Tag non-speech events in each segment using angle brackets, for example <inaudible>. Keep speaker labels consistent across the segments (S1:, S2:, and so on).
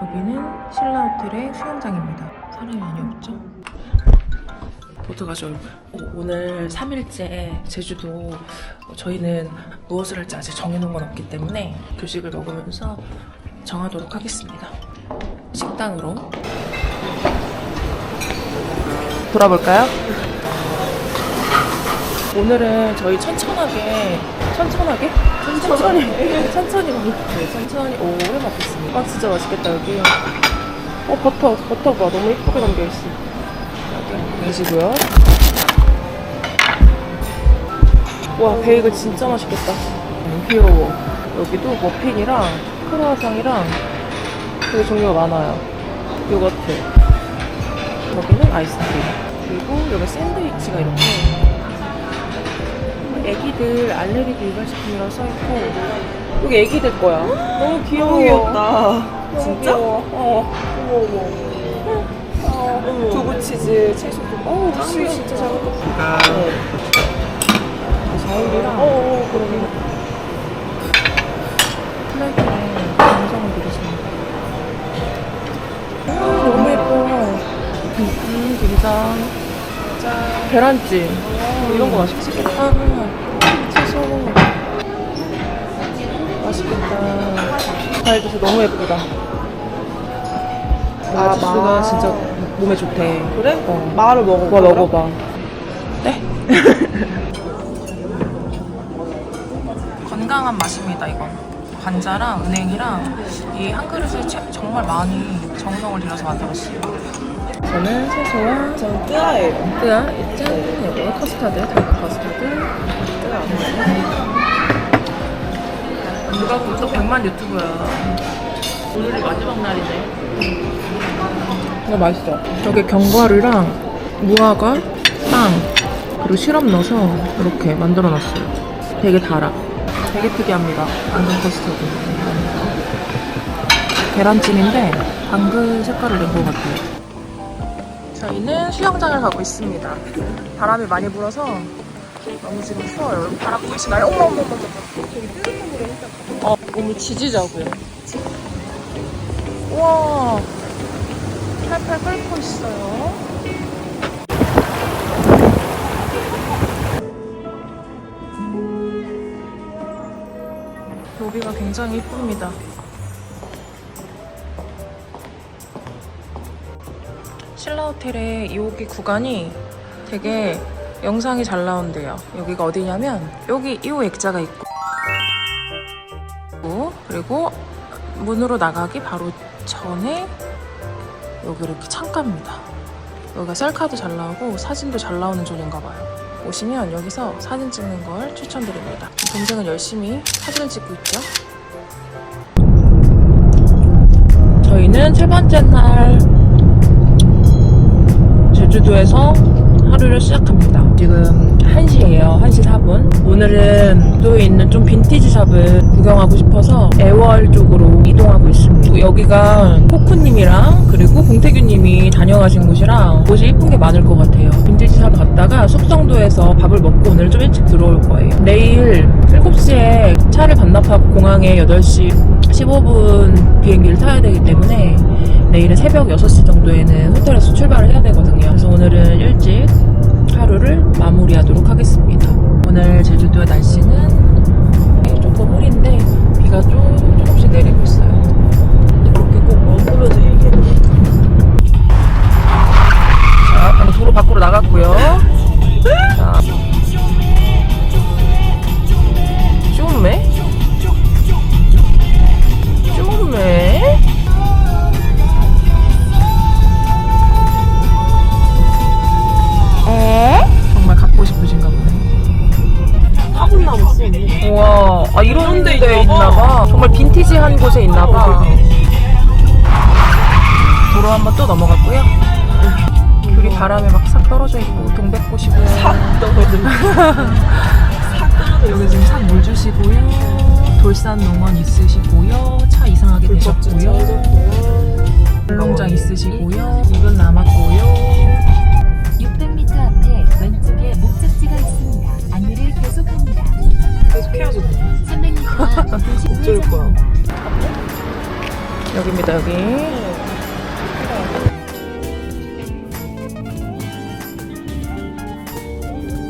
S1: 여기는 신라 호텔의 수영장입니다. 사람이 많이 없죠? 어떡하죠, 오늘 3일째 제주도 어, 저희는 무엇을 할지 아직 정해놓은 건 없기 때문에 교식을 먹으면서 정하도록 하겠습니다. 식당으로 돌아볼까요? 오늘은 저희 천천하게 천천하게 천천히 천천히 먹을 네, 천천히 오래 먹겠습니다. 아 진짜 맛있겠다 여기. 어 버터 버터 봐 너무 예쁘게 담겨 있어. 여기 계시고요. 와 베이글 진짜 맛있겠다. 너무 귀여워. 여기도 머핀이랑 크루아상이랑 되게 종류가 많아요. 요거트. 여기는 아이스크림. 그리고 여기 샌드위치가 이렇게 애기들 알레르기 유발식품이라고 써있고 여기 애기들 거야. 너무 귀여워.
S2: 너무 귀엽다. 진짜?
S1: 귀여워. 어. 어머 어머. 어, 두부치즈 채소 어우 치 진짜 잘 먹었다. 네. 자일이랑. 어어 그러네. 플레이팅에 감성을 들으십니다 음, 너무 예뻐 음 김장 짠 계란찜. 이런 거 맛있겠다. 채소 맛있겠다. 과일주스 너무 예쁘다.
S2: 아,
S1: 주스가
S2: 마.
S1: 진짜 몸에 좋대.
S2: 그래?
S1: 어.
S2: 마를 먹어봐.
S1: 먹어봐. 네? <laughs> 건강한 맛입니다 이건. 관자랑 은행이랑 이 한 그릇에 채- 정말 많이 정성을 들여서 만들었어요 저는 채소와
S2: 전 뜨아예요.
S1: 뜨아? 짠 여기 커스터드 달걀 커스터드. 누가 구독 100만 유튜브야. 오늘이 마지막 날이네. 이거 맛있어. 여기 견과류랑 무화과 빵 그리고 시럽 넣어서 이렇게 만들어 놨어요. 되게 달아. 되게 특이합니다. 안전 커스터드. 계란찜인데 당근 색깔을 낸 것 같아요 저희는 수영장을 가고 있습니다. 바람이 많이 불어서 너무 지금 추워요. 바람 보이시나요? 어머 어머 어머. 저기 뜨거운 물에 일단 어, 몸을 지지자고요. 우와. 팔팔 끓고 있어요. 로비가 굉장히 이쁩니다. 신라 호텔의 여기 구간이 되게 영상이 잘 나온대요. 여기가 어디냐면 여기 이 액자가 있고 그리고 문으로 나가기 바로 전에 여기 이렇게 창가입니다. 여기가 셀카도 잘 나오고 사진도 잘 나오는 존인가 봐요. 오시면 여기서 사진 찍는 걸 추천드립니다. 동생은 열심히 사진을 찍고 있죠. 저희는 세 번째 날 제주도에서 하루를 시작합니다. 지금 1시예요. 1시 4분. 오늘은 도에 있는 좀 빈티지 샵을 구경하고 싶어서 애월 쪽으로 이동하고 있습니다. 여기가 코쿠님이랑 그리고 봉태규님이 다녀가신 곳이랑 곳이 이쁜 게 많을 것 같아요. 빈티지 샵 갔다가 숙성도에서 밥을 먹고 오늘 좀 일찍 들어올 거예요. 내일 7시에 차를 반납하고 공항에 8시 15분 비행기를 타야 되기 때문에 내일은 새벽 6시 정도에는 호텔에서 출발을 해야 되거든요. 그래서 오늘은 일찍 하루를 마무리하도록 하겠습니다. 오늘 제주도의 날씨는 조금 흐린데 비가 좀 조금씩 내리고 있어요.
S2: 이렇게 꼭 머무르면서 얘기해.
S1: 자, 도로 밖으로 나갔고요. 아, 이런 데데
S2: 있나 봐.
S1: 있나봐. 정말 빈티지한 곳에 있나봐. 도로 한번 또 넘어갔고요. 귤이 바람에 막 싹 떨어져 있고, 동백꽃이고요.
S2: 싹 떨어지는. <laughs>
S1: 여기 지금 싹 물 주시고요. 돌산 농원 있으시고요. 차 이상하게 되셨고요. 운동장 있으시고요. 이분 남았고요.
S3: 600m 앞에 왼쪽에 목적지가 있습니다. 안내를 계속합니다.
S2: 계속 해야지.
S3: 300m 앞
S2: 어쩔 거야.
S1: 여기입니다, 여기.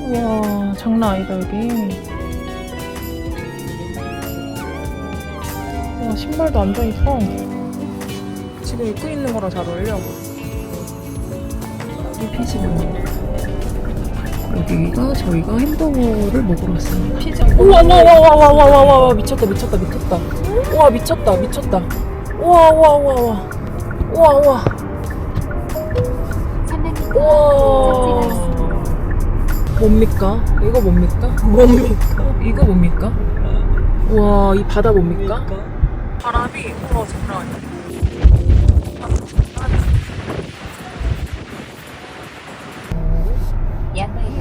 S1: 우와, 장난 아니다, 여기. 와, 신발도 앉아 있어. 지금 입고 있는 거랑 잘 어울려. 이 피지는 여기가 저희가 햄버거를 먹으러 왔습니다.
S2: 피자.
S1: 우와, 우와, 우와, 우와, 우와, 우와, 우와, 미쳤다, 미쳤다, 미쳤다. 우와, 미쳤다, 미쳤다. 우와, 우와, 우와, 우와. 우와, 우와.
S3: 300m
S1: 우와. 뭡니까? 이거 뭡니까?
S2: 뭡니까?
S1: 이거 뭡니까? 우와, 이 바다 뭡니까? 바람이, 우와, 장난 아니야.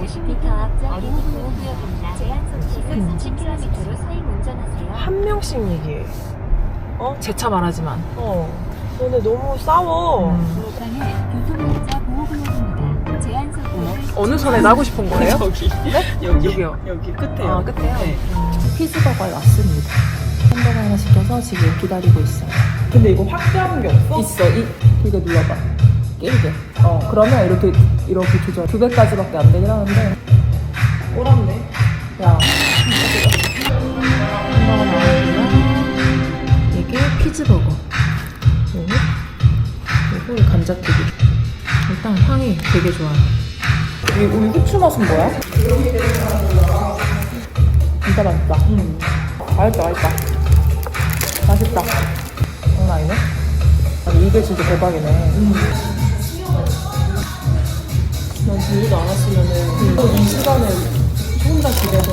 S3: 약 150m 앞 저기 보호구역입니다. 제한 속시는 30km로 사행 운전하세요.
S2: 한 명씩 얘기해.
S1: 재차 말하지만.
S2: 어. 너네 너무 싸워.
S1: 음.
S3: 보호구역입니다. 제한
S1: 어느 선에 나고 싶은 <laughs> 거예요?
S2: 여기. 여기.
S1: 여기요.
S2: 여기 끝에요.
S1: 아, 끝에요?
S2: 네.
S1: 피즈버거에 왔습니다. 햄버거 하나 시켜서 지금 기다리고 있어요.
S2: 근데 이거 확대하는 게 없어?
S1: 있어. 이, 이거 눌러봐. 깨르게. 어, 그러면 이렇게, 이렇게 조절. 두 배까지밖에 안 되긴 하는데.
S2: 꼬랍네.
S1: 야. 햄버거 나왔고요. 이게 피즈버거. 그리고 이거 이 감자튀김. 일단 향이 되게 좋아요. 이 후추 맛은 뭐야? 진짜 맛있다.
S2: 음.
S1: 맛있다, 맛있다. 맛있다. 장난 아니네? 아니, 이게 진짜 대박이네.
S2: 난 지우도 안 왔으면은 또이 시간에 혼자 집에서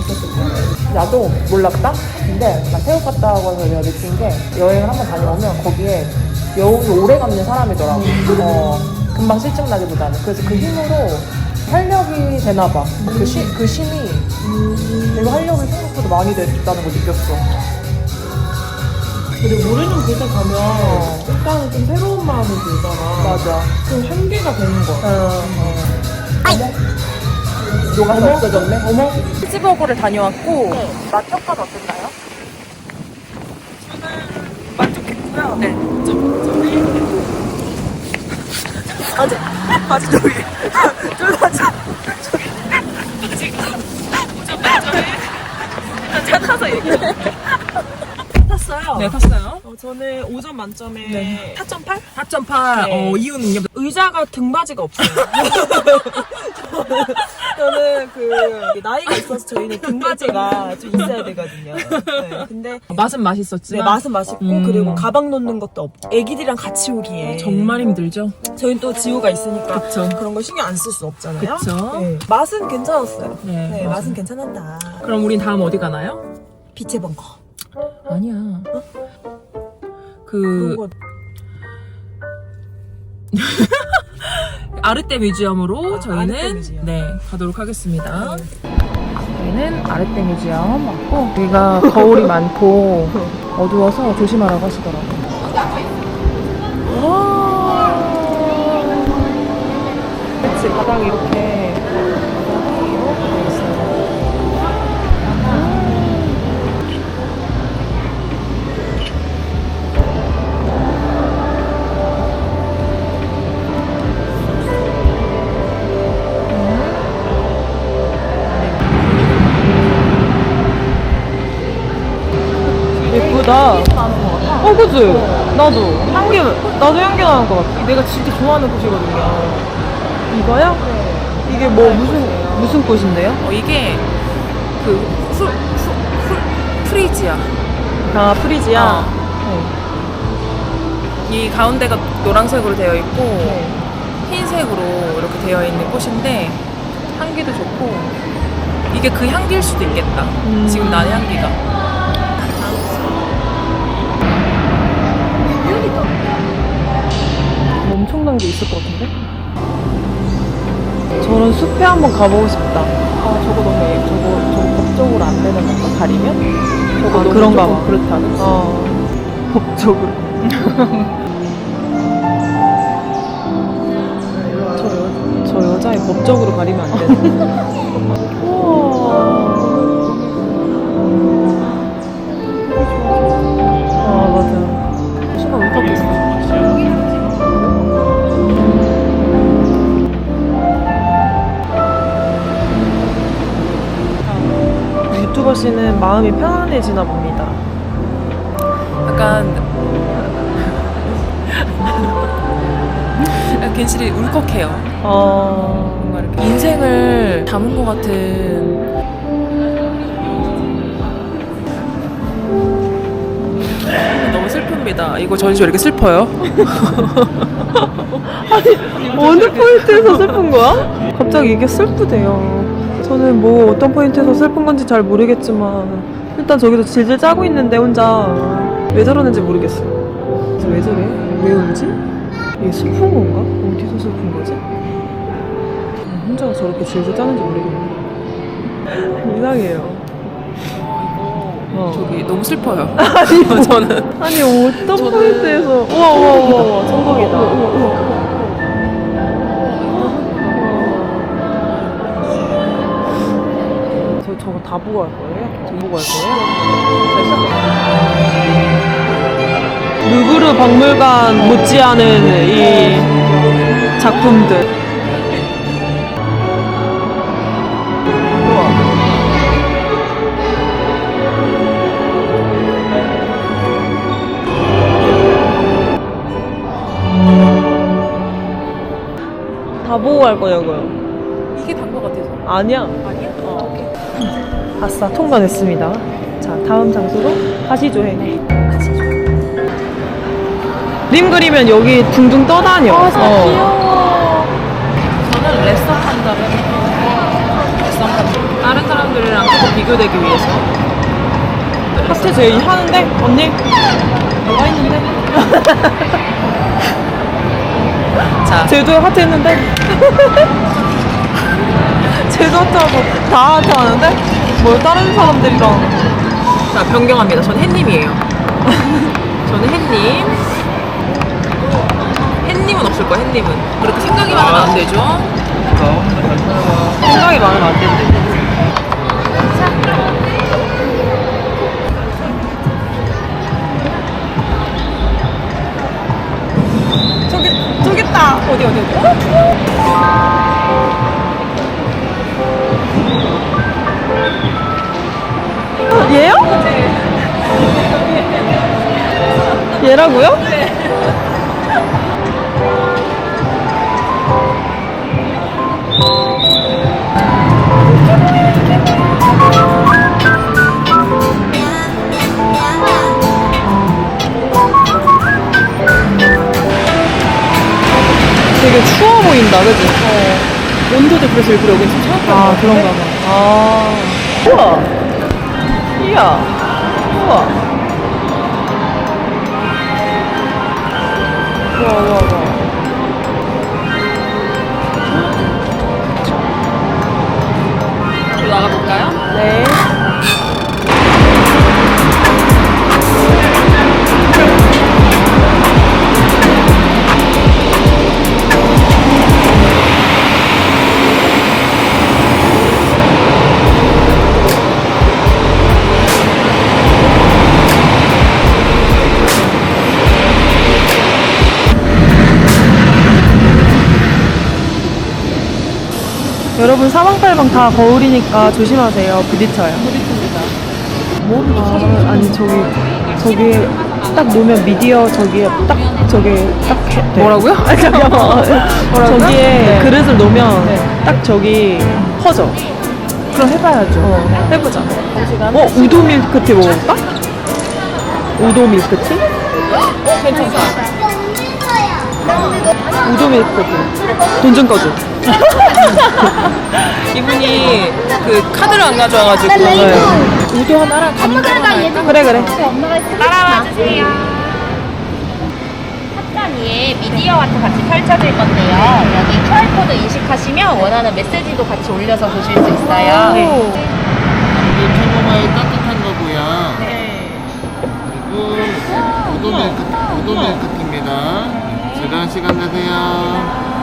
S2: 있었을 거야.
S1: 나도 몰랐다? 근데 나 태국 갔다 와서 내가 느낀 게 여행을 한번 다녀오면 거기에 여운이 오래 남는 사람이더라고. 어, 금방 실증 나기보다는. 그래서 그 힘으로 활력이 되나 봐. 그, 시, 그 힘이 내가 활력이 생각보다 많이 됐다는 걸 느꼈어.
S2: 근데 모르는 곳에 가면
S1: 어.
S2: 일단은 좀 새로운 마음이 들잖아.
S1: 맞아.
S2: 좀 한계가 되는 거야.
S1: 어, 어. 녹아서 없어졌네? 어머. 치즈버거를 다녀왔고, 맛 평가는 어땠나요?
S2: 만족했고요.
S1: 네.
S2: 아직, 아직 저기, 저기 아직,
S1: 착하서 얘기해.
S2: 탔어요.
S1: 네, 탔어요.
S2: 어, 저는 5점 만점에
S1: 네.
S2: 4.8?
S1: 4.8.
S2: 네.
S1: 어, 이유는요?
S2: 의자가 등받이가 없어요. <laughs> 저는 그 나이가 있어서 저희는 등받이가 좀 있어야 되거든요. 네, 근데
S1: 맛은 맛있었지만.
S2: 네, 맛은 맛있고
S1: 음.
S2: 그리고 가방 놓는 것도 없고 애기들이랑 같이 오기에
S1: 정말 힘들죠?
S2: 저희는 또 지우가 있으니까
S1: 그쵸.
S2: 그런 거 신경 안 쓸 수 없잖아요.
S1: 그쵸.
S2: 네. 맛은 괜찮았어요.
S1: 네,
S2: 네. 맛은 괜찮았다.
S1: 그럼 우린 다음 어디 가나요?
S2: 빛의 벙커.
S1: 아니야. 그,
S2: 그런 거 <laughs>
S1: 아르떼 뮤지엄으로
S2: 아,
S1: 저희는
S2: 아르떼 뮤지엄.
S1: 네 가도록 하겠습니다. 저희는 아르떼 뮤지엄 왔고 여기가 거울이 많고 <laughs> 어두워서 조심하라고 하시더라고요. 와. 그치 바닥이 이렇게 예쁘다. 어, 그치? 나도. 향기, 나도 향기 나는 것 같아. 내가 진짜 좋아하는 꽃이거든요. 이거요? 이게 뭐, 무슨, 무슨 꽃인데요? 어, 이게, 그, 프, 프, 프, 프리지아.
S2: 아, 프리지아.
S1: 이 가운데가 노란색으로 되어 있고,
S2: 네.
S1: 흰색으로 이렇게 되어 있는 꽃인데, 향기도 좋고, 이게 그 향기일 수도 있겠다.
S2: 음.
S1: 지금 나는 향기가.
S2: 엄청난 게 있을 것 같은데? 저는 숲에 한번 가보고 싶다.
S1: 아, 저거 너무 예, 저거, 저거 법적으로 안 되는 건가? 가리면? 저거
S2: 아,
S1: 너무
S2: 그런가
S1: 조금
S2: 봐.
S1: 그렇다는 거.
S2: 어, <laughs> 법적으로. <laughs> 저, 여, 저 여자애 법적으로 가리면 안 되는 <laughs> 그러시는 마음이 편안해지나 봅니다.
S1: 약간 <laughs> 괜시리 울컥해요.
S2: 어...
S1: 뭔가 이렇게 인생을 담은 것 같은 너무 슬픕니다. 이거 전시 왜 이렇게 슬퍼요? <laughs>
S2: 어느 포인트에서 슬픈 거야? 갑자기 이게 슬프대요. 저는 뭐 어떤 포인트에서 슬픈 건지 잘 모르겠지만 일단 저기서 질질 짜고 있는데 혼자 왜 저러는지 모르겠어. 그래서 왜 저래? 왜 울지? 이게 슬픈 건가? 어디서 슬픈 거지? 혼자 저렇게 질질 짜는지 모르겠네. <laughs> 이상해요. 어.
S1: 저기 너무 슬퍼요. <laughs>
S2: 아니, <laughs>
S1: 저는
S2: 아니 어떤 포인트에서 우와 우와 우와 우와 천국이다. 우와, 우와, 우와. 다 보고 할 거예요? 저 보고 할 거예요? 루브르 박물관 못지않은 이 작품들. 다 보고 갈 거냐고요?
S1: 이게 단것 같아서.
S2: 아니야. 아싸 통과됐습니다. 자 다음 장소로 가시죠 해. 림 그리면 여기 둥둥 떠다녀. 어.
S1: 저는 레썸 판다를 레썸 판다. 다른 사람들이랑 계속 비교되기 위해서.
S2: 하트 제일 하는데 언니 뭐가 했는데? <laughs>
S1: 자,
S2: 제도 하트 했는데? <laughs> 제도 하트하고 다 하트 하는데? 뭘 다른 사람들이랑
S1: 자 변경합니다. 저는 햇님이에요. 저는 햇님. 햇님은 없을 거야. 햇님은 그렇게 생각이 많으면 안 되죠.
S2: 생각이 많으면 안 된대. 저기 저기 있다. 어디 어디 어디? 얘라고요? 되게 추워 보인다, 그지?
S1: 온도도 그래서 일부러 여기 좀 차갑다.
S2: 아, 그런가 봐. 아. 우와. 이야. 우와. 와, 우와, 우와.
S1: 나가 볼까요?
S2: 네. 여러분 사방팔방 다 거울이니까 조심하세요. 부딪혀요. 부딪힙니다. 아, 아니 저기 저기 딱 놓으면 미디어 저기에 딱 저기 딱 해, 돼.
S1: 뭐라고요? <laughs>
S2: 아니 잠깐만. <laughs> 저기에
S1: 네.
S2: 그릇을 놓으면
S1: 네.
S2: 딱 저기 퍼져.
S1: 그럼 해봐야죠.
S2: 어, 해보자.
S1: 시간.
S2: 어 우도 밀크티 먹어볼까? 우도 밀크티?
S1: 어, 괜찮다.
S2: 우도 밀크티. 돈 좀 꺼줘. <laughs>
S1: 이분이 그 카드를 안 가져와가지고
S2: 네.
S1: 우도 하나랑 감자 하나 할까?
S2: 그래 그래.
S3: 따라와 주세요. 탑단 위에 미디어 아트 같이 펼쳐질 건데요. 여기 QR코드 인식하시면 원하는 메시지도 같이 올려서 보실 수 있어요.
S2: 오.
S4: 이게 캐모마일 따뜻한 거고요. 그리고 우도 밀크 우도 밀크티입니다. 즐거운 시간 되세요.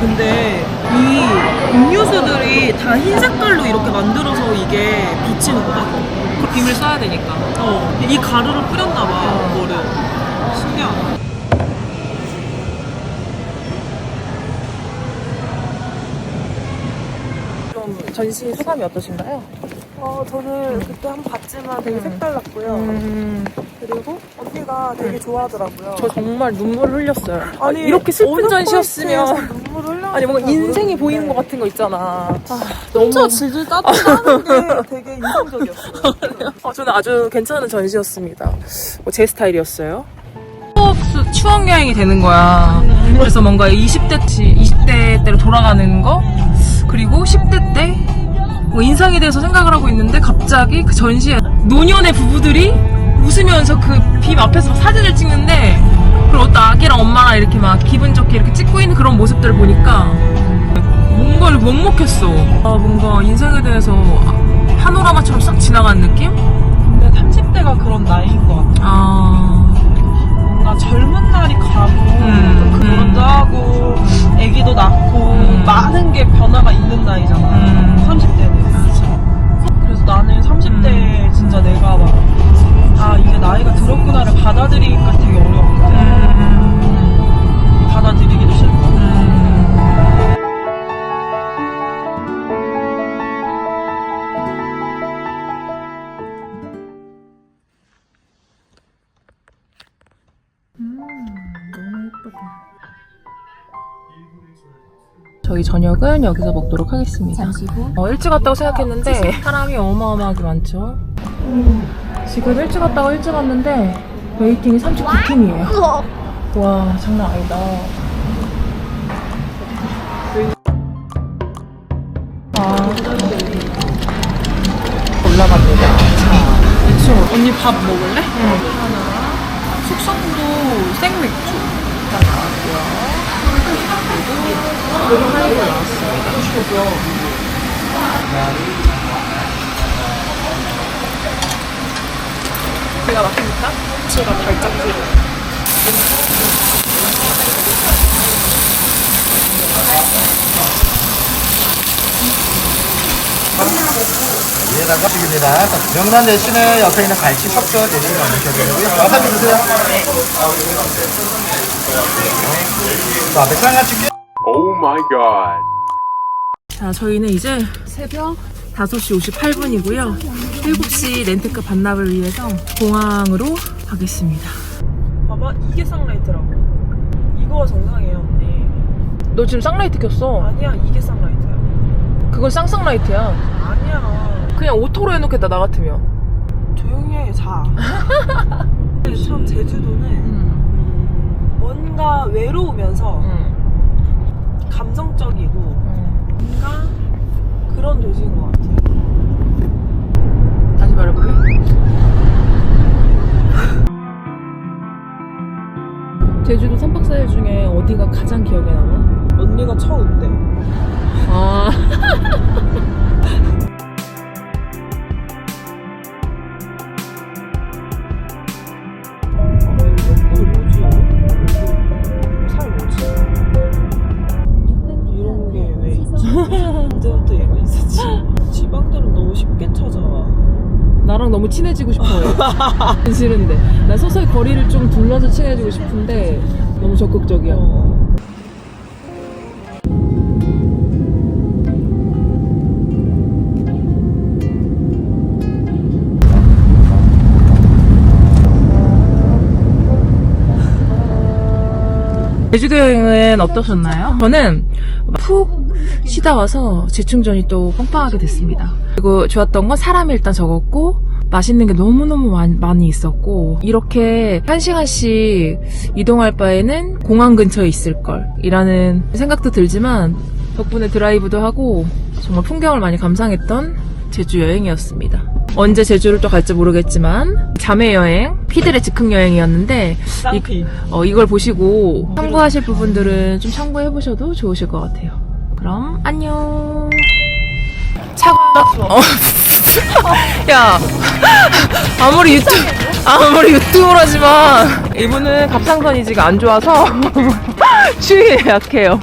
S2: 근데 이 음료수들이 다 흰 색깔로 이렇게 만들어서 이게 비치는 거다.
S1: 빔을 써야 되니까.
S2: 어, 이 가루를 뿌렸나 봐, 그거를. 신기하다.
S1: 좀 전시 소감이 어떠신가요?
S2: 어, 저는 그때 한 번 봤지만 되게 색달랐고요.
S1: 음,
S2: 그리고 언니가 되게 좋아하더라고요.
S1: 저 정말 눈물 흘렸어요.
S2: 아니,
S1: 이렇게 슬픈
S2: 어느
S1: 전시였으면
S2: 포인트에서 눈물을 흘려
S1: 아니 뭔가 인생이 보이는 것 같은 거 있잖아.
S2: 혼자 질질 따뜻하는 게 <laughs> 되게 인상적이었어요.
S1: 어, 저는 아주 괜찮은 전시였습니다. 뭐제 스타일이었어요. 추억, 추억 여행이 되는 거야. 그래서 뭔가 20대, 20대 때로 돌아가는 거, 그리고 10대 때, 뭐 인상에 대해서 생각을 하고 있는데, 갑자기 그 전시에 노년의 부부들이 웃으면서 그 빔 앞에서 사진을 찍는데, 그리고 어떤 아기랑 엄마랑 이렇게 막 기분 좋게 이렇게 찍고 있는 그런 모습들을 보니까, 뭔가를 먹먹했어. 아, 뭔가 인생에 대해서 파노라마처럼 싹 지나간 느낌?
S2: 근데 30대가 그런 나이인 것 같아.
S1: 아,
S2: 뭔가 젊은 날이 가고,
S1: 음,
S2: 결혼도
S1: 음.
S2: 하고, 아기도 낳고,
S1: 음.
S2: 많은 게 변화가 있는 나이잖아.
S1: 음.
S2: 30대는. 나는 30대에 진짜 내가 막, 아, 이제 나이가 들었구나를 받아들이기가 되게 어려웠고,
S1: 음,
S2: 받아들이기도 싫고.
S1: 저희 저녁은 여기서 먹도록 하겠습니다.
S3: 잠시 후
S1: 어, 일찍 왔다고 생각했는데 사람이 어마어마하게 많죠. 지금 일찍 왔다가 일찍 왔는데 웨이팅이 39팀이에요. 와 장난 아니다. 아 올라갑니다. 자 2층으로.
S2: 언니 밥 먹을래? 숙
S1: 치가 발짝 뛰고.
S4: 이해다가 식입니다. 명란 대신에 옆에 있는 갈치 섞여 내리는 넣으셔도 되고요. 와사비 드세요. 자, 맥상같이 끼
S5: Oh my god.
S1: 자, 저희는 이제 새벽 5시 58분이고요. 7시 렌트카 반납을 위해서 공항으로 가겠습니다.
S2: 봐봐, 이게 쌍라이트라고. 이거가 정상이에요, 언니.
S1: 너 지금 쌍라이트 켰어.
S2: 아니야, 이게 쌍라이트야.
S1: 그건 쌍쌍라이트야.
S2: 아니야.
S1: 그냥 오토로 해놓겠다, 나 같으면.
S2: 조용히 해, 자. <laughs> 참, 제주도는
S1: 응.
S2: 음, 뭔가 외로우면서
S1: 응.
S2: 감성적이고
S1: 응.
S2: 뭔가 그런 도시인 것 같아.
S1: 다시 말해볼래? <laughs> 제주도 3박 4일 중에 어디가 가장 기억에 남아?
S2: 언니가 처음인데.
S1: 아.
S2: 아, <laughs> 언제부터 얘가 있었지? <laughs> 지방들은 너무 쉽게 찾아와.
S1: 나랑 너무 친해지고 싶어요. <laughs> 싫은데. 나 서서히 거리를 좀 둘러서 친해지고 싶은데 너무 적극적이야.
S2: 어.
S1: 제주도 여행은 어떠셨나요? 저는 푹 쉬다 와서 재충전이 또 빵빵하게 됐습니다. 그리고 좋았던 건 사람이 일단 적었고 맛있는 게 너무너무 많- 많이 있었고 이렇게 한 시간씩 이동할 바에는 공항 근처에 있을 걸 이라는 생각도 들지만 덕분에 드라이브도 하고 정말 풍경을 많이 감상했던 제주 여행이었습니다. 언제 제주를 또 갈지 모르겠지만 자매 여행, 피들의 즉흥 여행이었는데
S2: 쌍피.
S1: 어, 이걸 보시고 참고하실 부분들은 좀 참고해 보셔도 좋으실 것 같아요. 그럼 안녕. 차가 어. 야 아무리 유튜 아무리 유튜브라지만 이분은 갑상선이지가 안 좋아서 <laughs> 추위에 약해요.